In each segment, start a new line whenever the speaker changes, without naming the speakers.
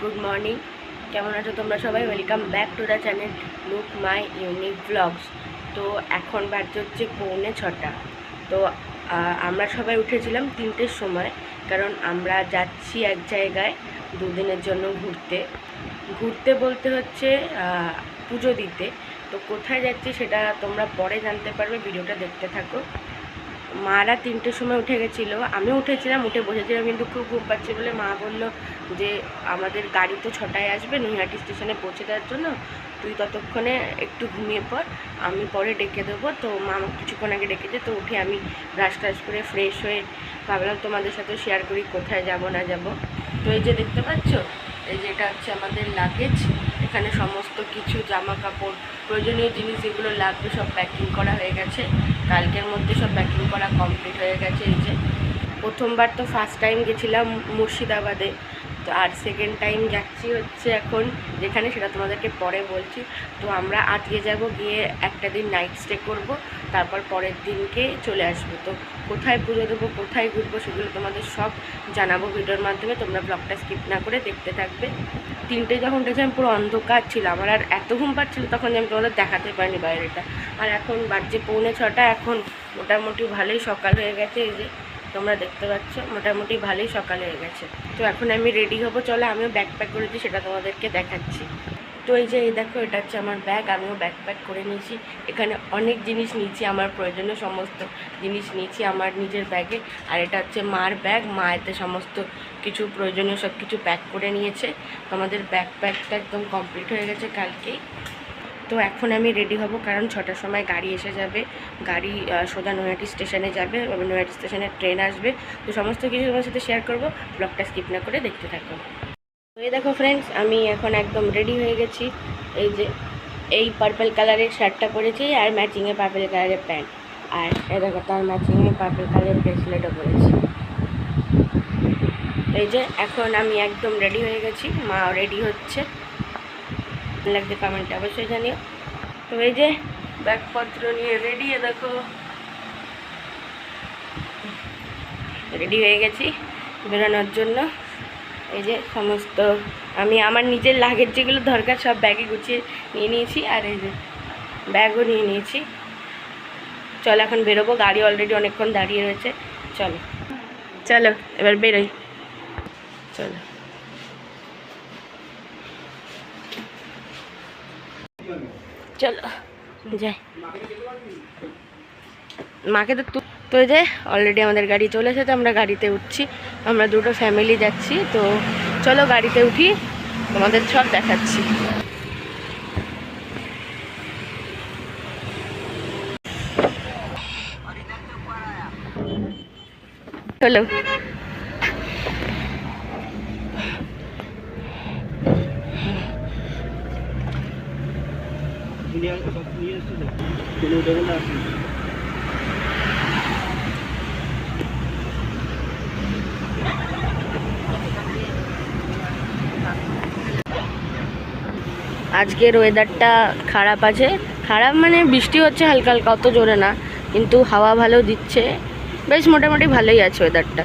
Good morning কেমন আছো তোমরা সবাই? Welcome back to the channel look my unique blogs তো এখন বাজছে হচ্ছে পৌনে ছটা। তো আমরা সবাই উঠেছিলাম তিনটের সময়, কারণ আমরা যাচ্ছি এক জায়গায় দুদিনের জন্য ঘুরতে। ঘুরতে বলতে হচ্ছে পুজো দিতে। তো কোথায় যাচ্ছি সেটা তোমরা পরে জানতে পারবে, ভিডিওটা দেখতে থাকো। মারা তিনটের সময় উঠে গেছিল। আমি উঠেছিলাম, উঠে বসেছিলাম, কিন্তু খুব ঘুম পাচ্ছে বলে মা বলল যে, আমাদের গাড়ি তো ছটায় আসবে নৈহাটি স্টেশনে পৌঁছে দেওয়ার জন্য। তুই ততক্ষণে একটু ঘুমিয়ে পর আমি পরে ডেকে দেবো। তো মা আমাকে কিছুক্ষণ আগে ডেকেছে, তো উঠে আমি ব্রাশ টাশ করে ফ্রেশ হয়ে ভাবলাম তোমাদের সাথে শেয়ার করি কোথায় যাব না যাব। তো এই যে দেখতে পাচ্ছ, এই যে এটা হচ্ছে আমাদের লাগেজ এখানে সমস্ত কিছু জামা কাপড় প্রয়োজনীয় জিনিস যেগুলো লাগবে সব প্যাকিং করা হয়ে গেছে। কালকের মধ্যে সব প্যাকিং করা কমপ্লিট হয়ে গেছে এই যে। প্রথমবার তো ফার্স্ট টাইম গেছিলাম মুর্শিদাবাদে। তো আর সেকেন্ড টাইম যাচ্ছি হচ্ছে এখন, যেখানে সেটা তোমাদেরকে পরে বলছি। তো আমরা আজকে যাব গিয়ে একটা দিন নাইট স্টে করব, তারপর পরের দিনকে চলে আসব। তো কোথায় পুজো দেবো, কোথায় ঘুরবো সেগুলো তোমাদের সব জানাব ভিডিওর মাধ্যমে, তোমরা ব্লগটা স্কিপ না করে দেখতে থাকবে। তিনটে যখন উঠেছি আমি পুরো অন্ধকার ছিল, আমার আর এত ঘুম পাচ্ছিল তখন আমি তোমাদের দেখাতে পারিনি বাইরেটা। আর এখন বাজছে পৌনে ছটা, এখন মোটামুটি ভালোই সকাল হয়ে গেছে এই যে। তোমরা দেখতে পাচ্ছ, মোটামুটি ভালোই সকাল হয়ে গেছে। তো এখন আমি রেডি হব, চলো আমিও ব্যাগ প্যাক করেছি সেটা তোমাদেরকে দেখাচ্ছি। তো এই যে, এই দেখো, এটা হচ্ছে আমার ব্যাগ আমিও ব্যাগ প্যাক করে নিয়েছি। এখানে অনেক জিনিস নিয়েছি, আমার প্রয়োজনীয় সমস্ত জিনিস নিয়েছি আমার নিজের ব্যাগে আর এটা হচ্ছে মার ব্যাগ মা এতে সমস্ত কিছু প্রয়োজনীয় সব কিছু প্যাক করে নিয়েছে। আমাদের ব্যাগ প্যাকটা একদম কমপ্লিট হয়ে গেছে কালকেই। তো এখন আমি রেডি হব, কারণ ছটার সময় গাড়ি এসে যাবে। গাড়ি সোজা নৈহাটি স্টেশনে যাবে নৈহাটি স্টেশনে ট্রেন আসবে। তো সমস্ত কিছু তোমার সাথে শেয়ার করব ব্লগটা স্কিপ না করে দেখতে থাকো। তো এই দেখো ফ্রেন্ডস আমি এখন একদম রেডি হয়ে গেছি। এই যে, এই পার্পল কালারের শার্টটা পরেছি আর ম্যাচিংয়ে পার্পল কালারের প্যান্ট আর এই দেখো, তার ম্যাচিংয়ে পার্পল কালারের ব্রেসলেটও পরেছি। এই যে, এখন আমি একদম রেডি হয়ে গেছি, মা রেডি হচ্ছে। লাগছে কমেন্টে অবশ্যই জানিও। তো এই যে ব্যাগপত্র নিয়ে রেডি দেখো। রেডি হয়ে গেছি বেরোনোর জন্য। এই যে সমস্ত আমি আমার নিজের লাগেজ যেগুলো দরকার সব ব্যাগে গুছিয়ে নিয়ে নিয়েছি আর এই যে ব্যাগও নিয়ে নিয়েছি। চলো এখন বেরোবো, গাড়ি অলরেডি অনেকক্ষণ দাঁড়িয়ে রয়েছে। চলো। চলো, এবার বেরোই। চলো। চলো, যাই। মাকে তো তু- যে অলরেডি আমাদের গাড়ি চলে এসেছে, আমরা গাড়িতে উঠছি। আমরা দুটো ফ্যামিলি যাচ্ছি, তো চলো গাড়িতে উঠি, তোমাদের সব দেখাচ্ছি। আজকের ওয়েদারটা খারাপ আছে। খারাপ মানে বৃষ্টি হচ্ছে হালকা হালকা, অত জোরে না। কিন্তু হাওয়া ভালো দিচ্ছে। বেশ মোটামুটি ভালোই আছে ওয়েদারটা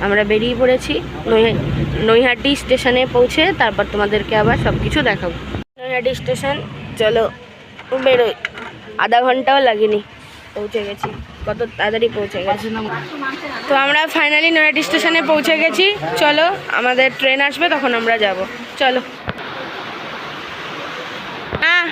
আমরা বেরিয়ে পড়েছি নৈহা- নৈহাটি স্টেশনে পৌঁছে, তারপর তোমাদেরকে আবার সব কিছু দেখাবো। নৈহাটি স্টেশন, চলো। বেরোই। আধা ঘন্টাও লাগেনি, পৌঁছে গেছি। কত তাড়াতাড়ি পৌঁছে গেছি। তো আমরা ফাইনালি নৈহাটি স্টেশনে পৌঁছে গেছি। চলো, আমাদের ট্রেন আসবে, তখন আমরা যাব। চলো। হ্যাঁ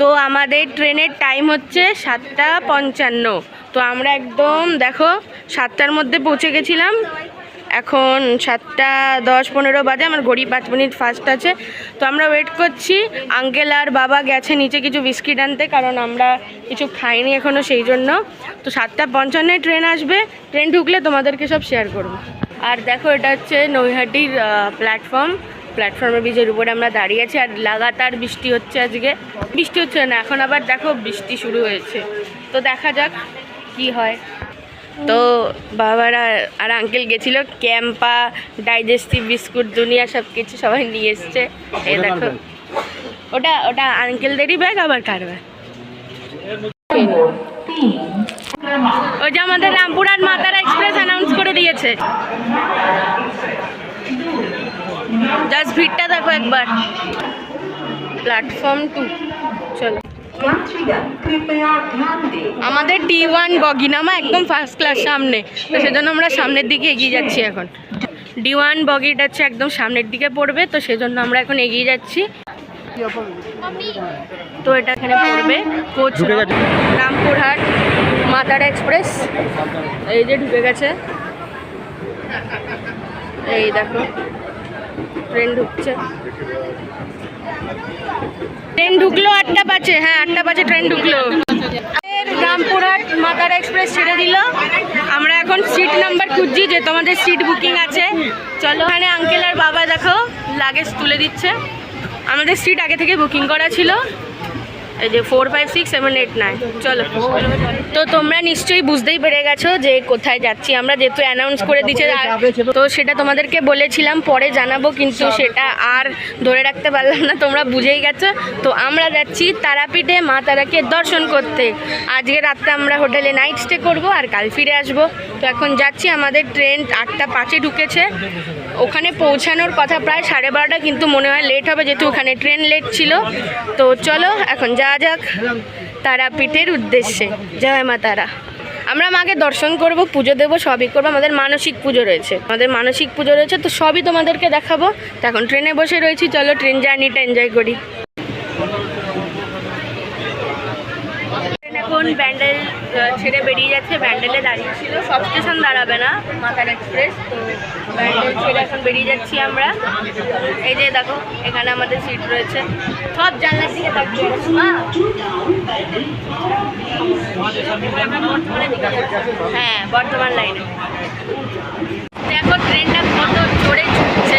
তো আমাদের ট্রেনের টাইম হচ্ছে সাতটা পঞ্চান্ন। তো আমরা একদম, দেখো, সাতটার মধ্যে পৌঁছে গেছিলাম। এখন সাতটা দশ পনেরো বাজে, আমার ঘড়ি পাঁচ মিনিট ফার্স্ট আছে। তো আমরা ওয়েট করছি আঙ্কেল আর বাবা গেছে নিচে কিছু বিস্কিট আনতে, কারণ আমরা কিছু খাইনি এখনও সেই জন্য। তো সাতটা পঞ্চান্নে ট্রেন আসবে ট্রেন ঢুকলে তোমাদেরকে সব শেয়ার করব। আর দেখো, এটা হচ্ছে নৈহাটির প্ল্যাটফর্ম প্ল্যাটফর্মের ব্রিজের উপরে আমরা দাঁড়িয়ে আছি, আর লাগাতার বৃষ্টি হচ্ছে আজকে। বৃষ্টি হচ্ছে না, এখন আবার দেখো, বৃষ্টি শুরু হয়েছে। তো দেখা যাক। কি হয়? তো বাবারা আর আঙ্কেল গেছিল ক্যাম্পা ডাইজেস্টিভ বিস্কুট দুনিয়া সব কিছু সবাই নিয়ে এসছে। এ দেখো। ওটা ওটা আঙ্কেলদেরই ব্যাগ আবার কার ব্যাগ ওই যে আমাদের রামপুরহাট মাতারা এক্সপ্রেস অ্যানাউন্স করে দিয়েছে। জাস্ট ভিড়টা দেখো একবার। প্ল্যাটফর্ম টু চলো। আমাদের ডি ওয়ান বগিনামা একদম ফার্স্ট ক্লাস সামনে। তো সেজন্য আমরা সামনের দিকে এগিয়ে যাচ্ছি এখন। ডি ওয়ান বগিটা হচ্ছে একদম সামনের দিকে পড়বে তো সেজন্য আমরা এখন এগিয়ে যাচ্ছি। তো এটা এখানে পড়বে কোচ রামপুরহাট মাতারা এক্সপ্রেস। এই যে ঢুকে গেছে। এই দেখো ট্রেন ঢুকছে। ট্রেন ঢুকলো আটটা বাজে হ্যাঁ আটটা বাজে ট্রেন ঢুকলো। রামপুরহাট মাতারা এক্সপ্রেস ছেড়ে দিল। আমরা এখন সিট নাম্বার খুঁজছি, যে তোমাদের সিট বুকিং আছে। চলো ওখানে আঙ্কেল আর বাবা দেখো লাগেজ তুলে দিচ্ছে। আমাদের সিট আগে থেকে বুকিং করা ছিল। এই যে four five six seven eight nine চলো। তো তোমরা নিশ্চয়ই বুঝতেই পেরে গেছো যে কোথায় যাচ্ছি। আমরা যেহেতু অ্যানাউন্স করে দিচ্ছে তো সেটা তোমাদেরকে বলেছিলাম পরে জানাব কিন্তু সেটা আর ধরে রাখতে পারলাম না তোমরা বুঝেই গেছো। তো আমরা যাচ্ছি তারাপীঠে মা তারাকে দর্শন করতে। আজকে রাত্রে আমরা হোটেলে নাইট স্টে করব আর কাল ফিরে আসব। তো এখন যাচ্ছি আমাদের ট্রেন আটটা পাঁচে ঢুকেছে। ওখানে পৌঁছানোর কথা প্রায় সাড়ে বারোটা কিন্তু মনে হয় লেট হবে যেহেতু ওখানে ট্রেন লেট ছিল। তো চলো এখন যাওয়া যাক তারাপীঠের উদ্দেশ্যে। জয় মা তারা। আমরা মাকে দর্শন করব, পুজো দেবো, সবই করব। আমাদের মানসিক পুজো রয়েছে। আমাদের মানসিক পুজো রয়েছে, তো সবই তোমাদেরকে দেখাবো। তো এখন ট্রেনে বসে রয়েছি, চলো ট্রেন জার্নিটা এনজয় করি। এখন ব্যান্ডেল ছেড়ে বেরিয়ে যাচ্ছে, ব্যান্ডেলে দাঁড়িয়ে ছিল। সব স্টেশন দাঁড়াবে না মাতার এক্সপ্রেস। তো ব্যান্ডেল ছেড়ে এখন বেরিয়ে যাচ্ছি আমরা। এই যে দেখো, এখানে আমাদের সিট রয়েছে। সব জানলার দিকে তাকিয়ে হ্যাঁ বর্ধমান লাইনে। দেখো, ট্রেনটা কত জোরে ছুটছে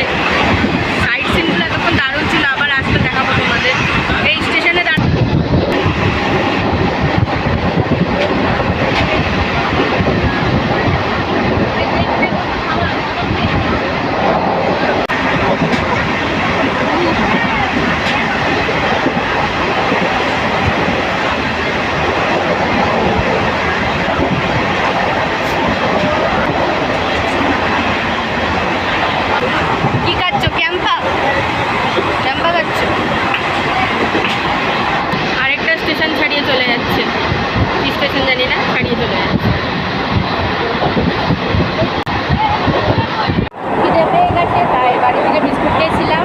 সাইড সিনগুলো এতক্ষণ দারুণ ছিল আবার আসতে দেখাবো তোমাদের এই স্টেশনে দাঁড় কি খাচ্ছ ক্যাম্পা ক্যাম্পা খাচ্ছ আরেকটা স্টেশন ছাড়িয়ে চলে যাচ্ছে কি স্টেশন জানি না ছাড়িয়ে চলে যাচ্ছে খিদে পেয়ে গেছে তাই বাড়ি থেকে বিস্কুট খেয়েছিলাম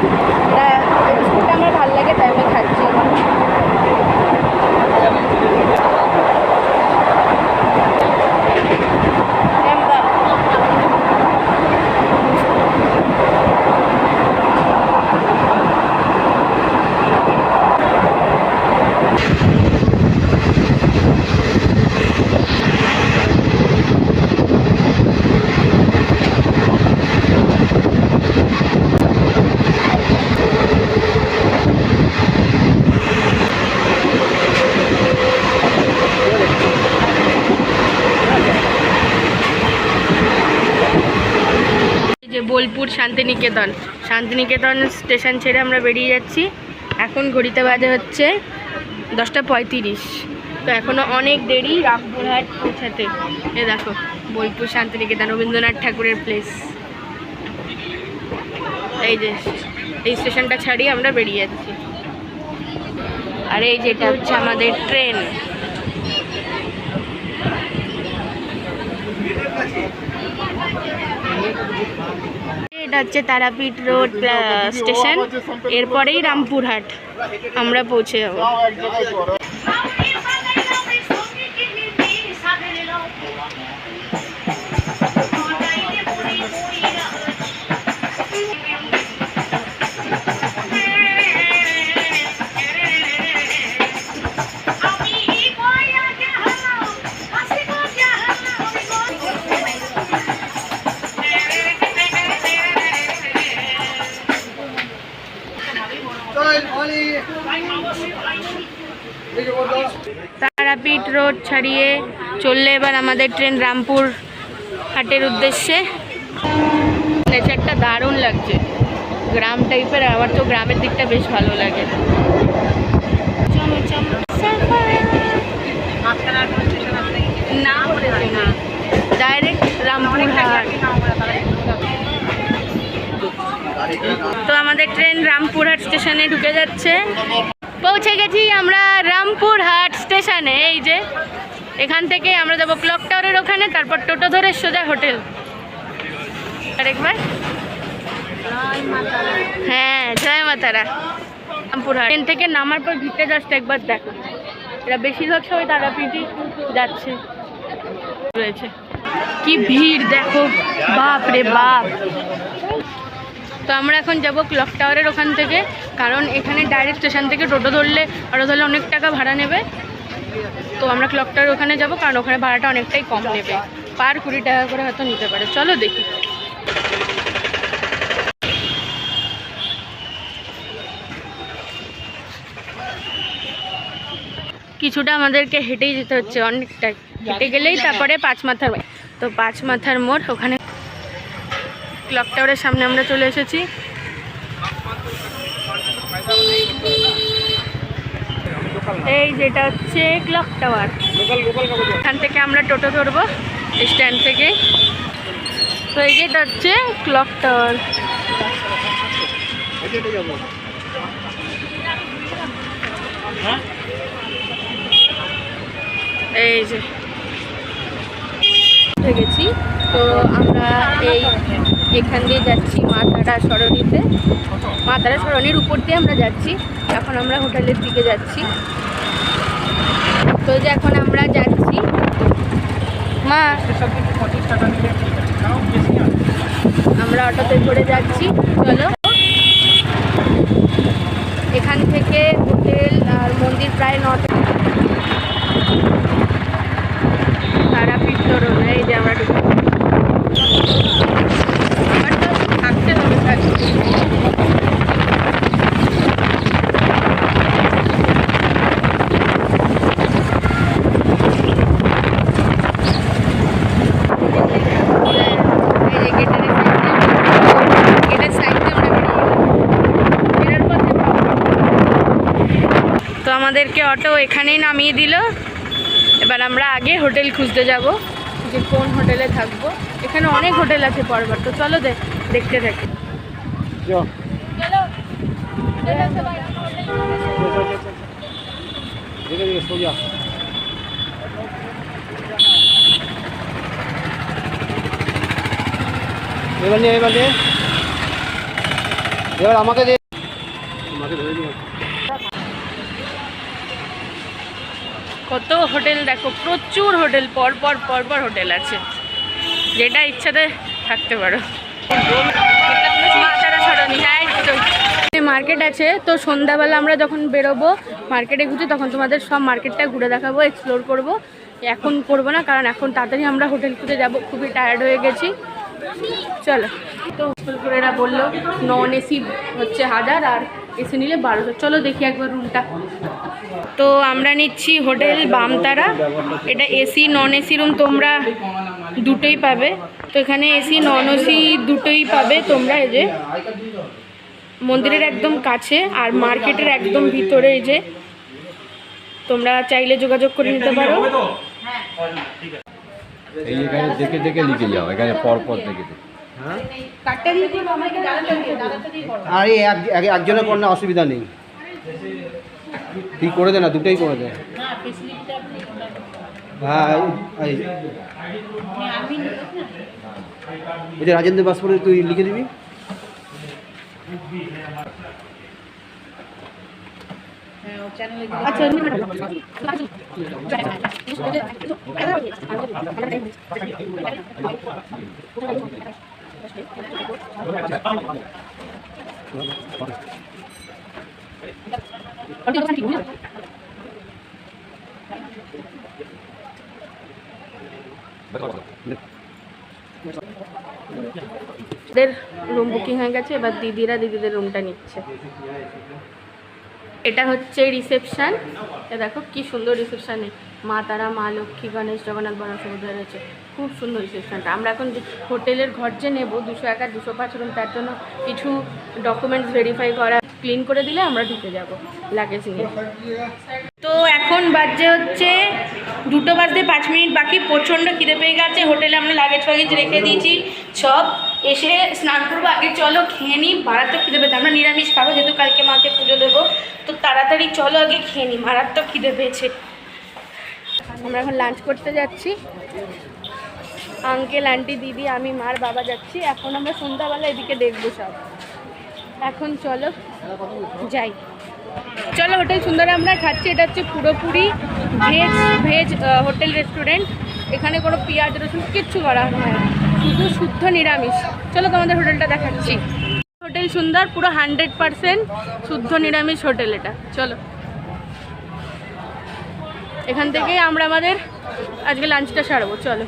তা বিস্কুটটা আমার ভালো লাগে তাই আমি খাচ্ছি ক্যাম্পা এই যে বোলপুর শান্তিনিকেতন। শান্তিনিকেতন স্টেশন ছেড়ে আমরা বেরিয়ে যাচ্ছি। এখন ঘড়িতে বাজে হচ্ছে দশটা পঁয়ত্রিশ। তো এখনও অনেক দেরি রামপুরহাট পৌঁছাতে। এ দেখো, বোলপুর, শান্তিনিকেতন, রবীন্দ্রনাথ ঠাকুরের প্লেস এই যে, এই স্টেশনটা ছাড়িয়ে আমরা বেরিয়ে যাচ্ছি। আর এই যেটা হচ্ছে আমাদের ট্রেন। এটা হচ্ছে তারাপীঠ রোড স্টেশন। এরপরেই রামপুরহাট। আমরা পৌঁছে যাব। পিট রোড ছাড়িয়ে চললে এবার আমাদের ট্রেন রামপুর হাটের উদ্দেশ্যে। নেচারটা দারুণ লাগছে। গ্রাম টাইপের আমার তো গ্রামের দিকটা বেশ ভালো লাগে। না ডাইরেক্ট রামপুর তো আমাদের ট্রেন রামপুরহাট স্টেশনে ঢুকে যাচ্ছে। পৌঁছে গেছি আমরা রামপুরহাট স্টেশনে, এই যে। এখান থেকে আমরা যাব ক্লক টাওয়ারের ওখানে, তারপর টোটো ধরে সোজা হোটেল। আরেকবার হ্যাঁ জয় মাতারা। রামপুরহাট। ট্রেন থেকে নামার পর ভিতরে জাস্ট একবার দেখো। এরা বেশিরভাগ সবাই তারাপীঠই যাচ্ছে। রয়েছে। কি ভিড়, দেখো। বাপ রে বাপ। তো আমরা এখন যাব ক্লক টাওয়ারের ওখান থেকে, কারণ এখানে ডাইরেক্ট স্টেশন থেকে টোটো ধরলে অটো ধরলে অনেক টাকা ভাড়া নেবে। তো আমরা ক্লক টাওয়ার ওখানে যাব, কারণ ওখানে ভাড়াটা অনেকটাই কম নেবে। পার কুড়ি টাকা করে হয়তো নিতে পারে। চলো দেখি। কিছুটা আমাদেরকে হেঁটেই যেতে হচ্ছে, অনেকটাই। হেঁটে গেলেই তারপরে পাঁচ মাথার। তো পাঁচ মাথার মোড়, ওখানে ক্লক টাওয়ারের সামনে আমরা চলে এসেছি। এই যেটা হচ্ছে ক্লক টাওয়ার। এখান থেকে আমরা টোটো ধরবো, স্ট্যান্ড থেকে। তো এই যেটা হচ্ছে ক্লক টাওয়ার। এই যে। গেছি। তো আমরা এই এখান দিয়ে যাচ্ছি মা তারা সরণিতে। মা তারা সরণির উপর দিয়ে আমরা যাচ্ছি। এখন আমরা হোটেলের দিকে যাচ্ছি। তো যে এখন আমরা যাচ্ছি, মা, আমরা অটোতে করে যাচ্ছি। চলো। এখান থেকে হোটেল আর মন্দির প্রায় নটা। তারাপীঠ তরুণ এই যে আমার তো থাকতে হবে থাকতে এই যে গেটের এই side দিয়ে- গেটের side দিয়ে আমরা বেরিয়ে গেলাম। ফেরার পথে তো আমাদেরকে অটো এখানেই নামিয়ে দিল। এবার আমরা আগে হোটেল খুঁজতে যাব যে কোন হোটেলে থাকব। এখানে অনেক হোটেল আছে পরবার তো চলো দেখতে থাকি।
এবার নিয়ে এবার নিয়ে এবার আমাকে দে আমাকে ধরে নিয়ে
কত হোটেল দেখো, প্রচুর হোটেল, পর পর পর পর হোটেল আছে। যেটা ইচ্ছাতে থাকতে পারো। মার্কেট আছে, তো সন্ধ্যাবেলা আমরা যখন বেরোবো মার্কেটে ঘুরতে, তখন তোমাদের সব মার্কেটটা ঘুরে দেখাবো এক্সপ্লোর করব। এখন করব না, কারণ এখন তাড়াতাড়ি আমরা হোটেল খুঁজে যাব, খুবই টায়ার্ড হয়ে গেছি। চলো। তো এরা বলল নন এসি হচ্ছে হাজার, আর এসি নিলে বারোশো। চলো দেখি একবার রুমটা তো আমরা নিচ্ছি হোটেল বামতারা। এটা এসি নন এসি রুম তোমরা দুটোই পাবে। তো এখানে এসি নন এসি দুটোই পাবে তোমরা এই যে। মন্দিরের একদম কাছে আর মার্কেটের একদম ভিতরে এই যে। তোমরা চাইলে যোগাযোগ করে নিতে পারো।
দেখে দেখে লিখে যাও। এখানে পর পর দেখে দেখে।
আরে এক এক- একজনের কর না অসুবিধা নেই। তুই করে দে না দুটোই করে দে। হ্যাঁ এই- এই। যে রাজেন্দ্র বাসপুরে তুই লিখে দিবি।
আচ্ছা ওদের রুম বুকিং হয়ে গেছে, এবার দিদিরা দিদিদের রুমটা নিচ্ছে। এটা হচ্ছে রিসেপশন দেখো কি সুন্দর রিসেপশানে মা তারা, মা লক্ষ্মী, গণেশ, জগন্নাথ বড় সমুদ্র রয়েছে। খুব সুন্দর রিসেপশনটা আমরা এখন হোটেলের ঘর যে নেব, দুশো এক দুশো পাঁচ রুম তার জন্য কিছু ডকুমেন্টস ভেরিফাই করা ক্লিন করে দিলে আমরা ঢুকে যাব লাগেজ নিয়ে। তো এখন বাজে হচ্ছে দুটো বাজতে পাঁচ মিনিট বাকি, প্রচণ্ড খিদে পেয়ে গেছে। হোটেলে আমরা লাগেজ ফাগেজ রেখে দিয়েছি, সব।
এসে স্নান করব, আগে চলো, খেয়ে নিই, মারাত্মক খিদে পেয়েছে। আমরা নিরামিষ খাব, যেহেতু কালকে মাকে পুজো দেবো। তো তাড়াতাড়ি চলো, আগে খেয়ে নিই, মারাত্মক খিদে পেয়েছে।
আমরা এখন লাঞ্চ করতে যাচ্ছি। আঙ্কেল আন্টি দিদি, আমি, মার, বাবা যাচ্ছি। এখন আমরা সন্ধ্যাবেলা এদিকে দেখব সব। এখন চলো, যাই। চলো, হোটেল সুন্দর আমরা খাচ্ছি। এটা হচ্ছে পুরোপুরি ভেজ ভেজ হোটেল রেস্টুরেন্ট এখানে কোনো পেঁয়াজ, রসুন কিচ্ছু করা হয়। শুধু শুদ্ধ নিরামিষ। চলো, তোমাদের হোটেলটা দেখাচ্ছি। হোটেল সুন্দর, পুরো হান্ড্রেড পারসেন্ট শুদ্ধ নিরামিষ হোটেল এটা। চলো। এখান থেকেই আমরা আমাদের আজকে লাঞ্চটা সারবো, চলো।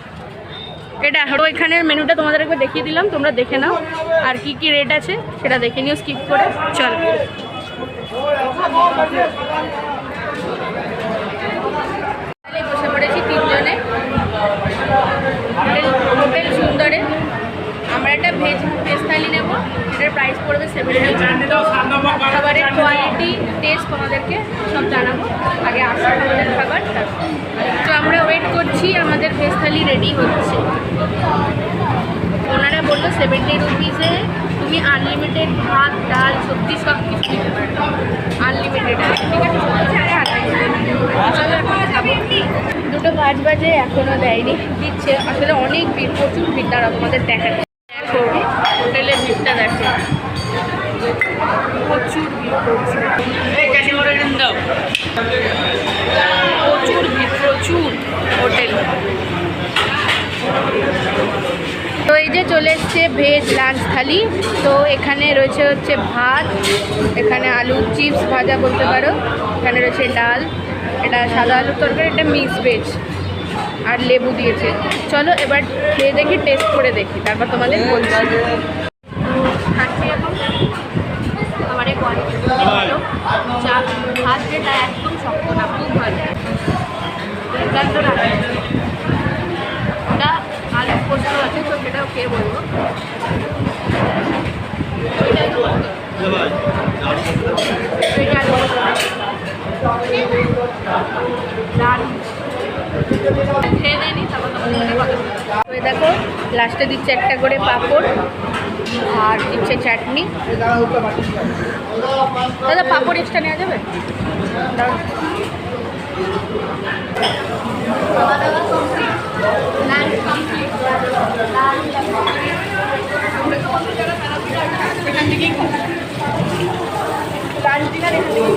এটা আরও এখানের মেনুটা তোমাদের একবার দেখিয়ে দিলাম, তোমরা দেখে নাও আর কি কি রেট আছে সেটা দেখে নিও স্কিপ করে। চলো বসে পড়েছি তিনজনে হোটেল হোটেল সুন্দরে আমরা একটা ভেজ ভেজ থালি নেব এটার প্রাইস পড়বে সেভেন্টি খাবারের কোয়ালিটি টেস্ট তোমাদেরকে সব জানাব আগে আসবে আমাদের খাবার তারপর। তো আমরা ওয়েট করছি আমাদের ভেজ থালি রেডি হচ্ছে ওনারা বলল সেভেন্টি রুপিসে তুমি আনলিমিটেড ভাত ডাল সবজি সব কিছু নিতে পারবে আনলিমিটেড। দুটো পাঁচ বাজে এখনও দেয়নি। দিচ্ছে। আসলে অনেক ভিড় প্রচুর ভিড়। দাঁড়া তোমাদের দেখাচ্ছে দেখো হোটেলের ভিড়টা দেখো। প্রচুর ভিড় প্রচুর ভিড় প্রচুর হোটেল। তো এই যে চলে এসছে ভেজ লাঞ্চ থালি। তো এখানে রয়েছে হচ্ছে ভাত, এখানে আলু চিপস ভাজা বলতে পারো, এখানে রয়েছে ডাল, এটা সাদা আলুর তরকারি, এটা মিক্স ভেজ, আর লেবু দিয়েছে। চলো এবার খেয়ে দেখি টেস্ট করে দেখি, তারপর তোমাদের বলছি। ভাত যেটা একদম শক্ত না খুব ভালো দুর্দান্ত রান্না ওটা আলু পোস্ত আছে তো সেটাও খেয়ে বলব এটা একটু পোস্ত। এটা আলু পোস্ত। দেখো লাস্টে দিচ্ছে একটা করে পাঁপড় আর দিচ্ছে চাটনি। দাদা পাঁপড় এক্সট্রা নেওয়া যাবে. এখান থেকেই লাঞ্চ ডিনার এখান থেকেই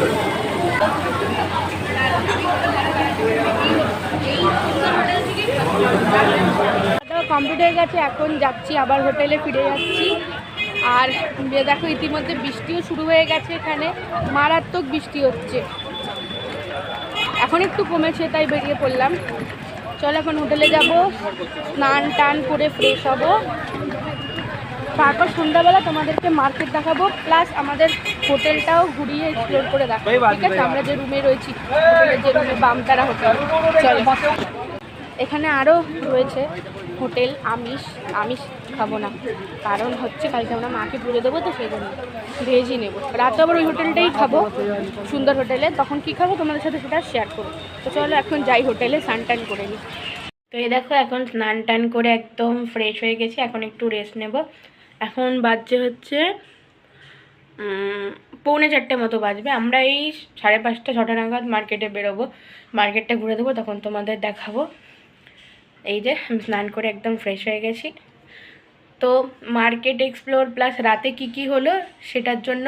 কমপ্লিট হয়ে গেছে এখন যাচ্ছি আবার হোটেলে ফিরে যাচ্ছি। আর দেখো ইতিমধ্যে বৃষ্টিও শুরু হয়ে গেছে এখানে। মারাত্মক বৃষ্টি হচ্ছে। এখন একটু কমেছে তাই বেরিয়ে পড়লাম। চল এখন হোটেলে যাব। স্নান টান করে ফ্রেশ হব। তারপর সন্ধ্যাবেলা তোমাদেরকে মার্কেট দেখাবো প্লাস আমাদের হোটেলটাও ঘুরিয়ে এক্সপ্লোর করে দেখাবো। ঠিক আছে আমরা যে রুমে রয়েছি হোটেলের যে রুমে বামতারা হোটেল চলো। এখানে আরও রয়েছে। হোটেল আমিষ আমিষ খাব না। কারণ হচ্ছে কালকে আমরা মাকে পুজো দেবো তো সেই জন্য ভেজই নেব। রাতে আবার ওই হোটেলটাই খাব, সুন্দর হোটেলে। তখন কি খাব তোমাদের সাথে সেটা শেয়ার করব। তো চলো এখন যাই হোটেলে স্নান করে নিই। তো এই দেখো এখন স্নান টান করে একদম ফ্রেশ হয়ে গেছি, এখন একটু রেস্ট নেব। এখন বাজছে হচ্ছে পৌনে চারটে মতো বাজবে। আমরা এই সাড়ে পাঁচটা, ছটা নাগাদ মার্কেটে বেরোবো। মার্কেটটা ঘুরে দেবো, তখন তোমাদের দেখাবো। এই যে স্নান করে একদম ফ্রেশ হয়ে গেছি। তো মার্কেট এক্সপ্লোর প্লাস রাতে কি কি হলো সেটার জন্য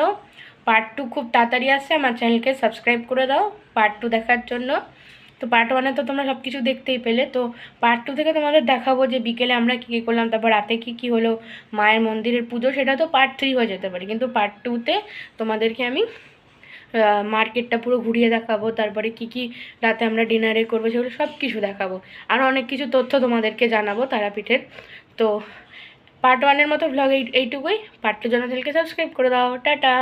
পার্ট টু খুব তাড়াতাড়ি আসছে। আমার চ্যানেলকে সাবস্ক্রাইব করে দাও পার্ট টু দেখার জন্য। তো পার্ট ওয়ানে তো তোমরা সব কিছু দেখতেই পেলে। তো পার্ট টু থেকে তোমাদের দেখাবো যে বিকেলে আমরা কী কী করলাম, তারপর রাতে কী কী হলো, মায়ের মন্দিরের পুজো, সেটা তো পার্ট থ্রি হয়ে যেতে পারে। কিন্তু পার্ট টুতে তোমাদেরকে আমি মার্কেটটা পুরো ঘুরিয়ে দেখাবো, তারপরে কি কি রাতে আমরা ডিনারে করব সেগুলো সব কিছু দেখাবো। আর অনেক কিছু তথ্য তোমাদেরকে জানাব তারাপীঠের। তো পার্ট ওয়ানের মতো ভ্লগ এই, এইটুকুই। পার্ট টু জন্য সাবস্ক্রাইব করে দাও। টাটা!